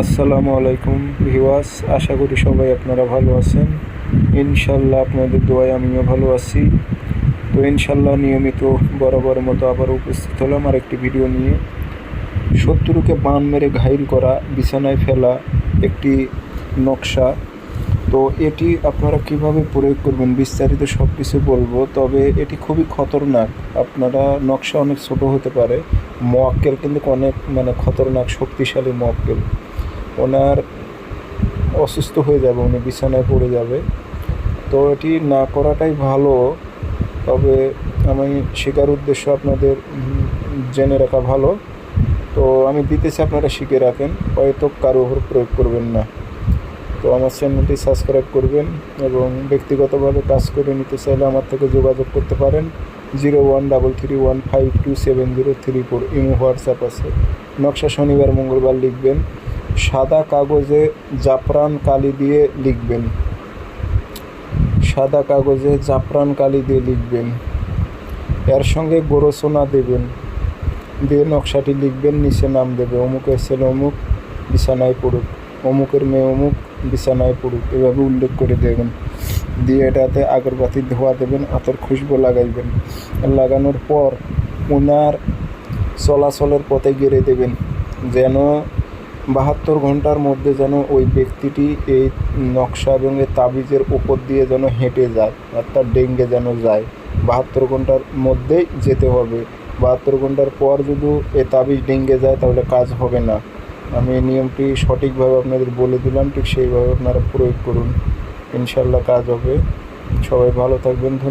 আসসালামু আলাইকুম ভিওয়াস আশা করি সবাই আপনারা ভালো আছেন। ইনশাল্লাহ আপনাদের দোয়ায় আমিও ভালো আছি। তো ইনশাল্লাহ নিয়মিত বরাবর মতো আবার উপস্থিত হলাম আর একটি ভিডিও নিয়ে। শত্রুকে বান মেরে ঘাইল করা, বিছানায় ফেলা একটি নকশা। তো এটি আপনারা কীভাবে প্রয়োগ করবেন বিস্তারিত সব কিছু বলব, তবে এটি খুবই খতরনাক। আপনারা নকশা অনেক ছোট হতে পারে, মোয়াক্কেল কিন্তু অনেক মানে খতরনাক, শক্তিশালী মোয়াক্কেল। ওনার অসুস্থ হয়ে যাবে, উনি বিছানায় পড়ে যাবে। তো এটি না করাটাই ভালো, তবে আমি শেখার উদ্দেশ্য আপনাদের জেনে রাখা ভালো। তো আমি দিতেছি আপনারা শিখে রাখেন, হয়তো কারও উপর প্রয়োগ করবেন না। তো আমার চ্যানেলটি সাবস্ক্রাইব করবেন এবং ব্যক্তিগতভাবে কাজ করে নিতে চাইলে আমার থেকে যোগাযোগ করতে পারেন। Zero one double three one five two seven zero three four imo, WhatsApp আছে। নকশা শনিবার, মঙ্গলবার লিখবেন। সাদা কাগজে জাফরান কালি দিয়ে লিখবেন। সাদা কাগজে জাফরান কালি দিয়ে লিখবেন। এর সঙ্গে গোরসোনা দেবেন। দিয়ে নকশাটি লিখবেন, নিচে নাম দেবে অমুকের ছেলে অমুক বিছানায় পড়ুক, অমুকের মেয়ে, অমুক বিছানায় পড়ুক, এভাবে উল্লেখ করে দেবেন। দিয়ে এটাতে আগরবাতি ধোয়া দেবেন, আতর খুশবু লাগাইবেন। লাগানোর পর ওনার চলাচলের পথে গেড়ে দেবেন, যেন বাহাত্তর ঘণ্টার মধ্যে যেন ওই ব্যক্তিটি এই নকশা এবং এই তাবিজের উপর দিয়ে যেন হেঁটে যায়, অর্থাৎ ডেঙ্গে যেন যায়। বাহাত্তর ঘণ্টার মধ্যেই যেতে হবে। বাহাত্তর ঘণ্টার পর যদি এ তাবিজ ডেঙ্গে যায়, তাহলে কাজ হবে না। আমি এই নিয়মটি সঠিকভাবে আপনাদের বলে দিলাম, ঠিক সেইভাবে আপনারা প্রয়োগ করুন। ইনশাল্লাহ কাজ হবে। সবাই ভালো থাকবেন, ধন্যবাদ।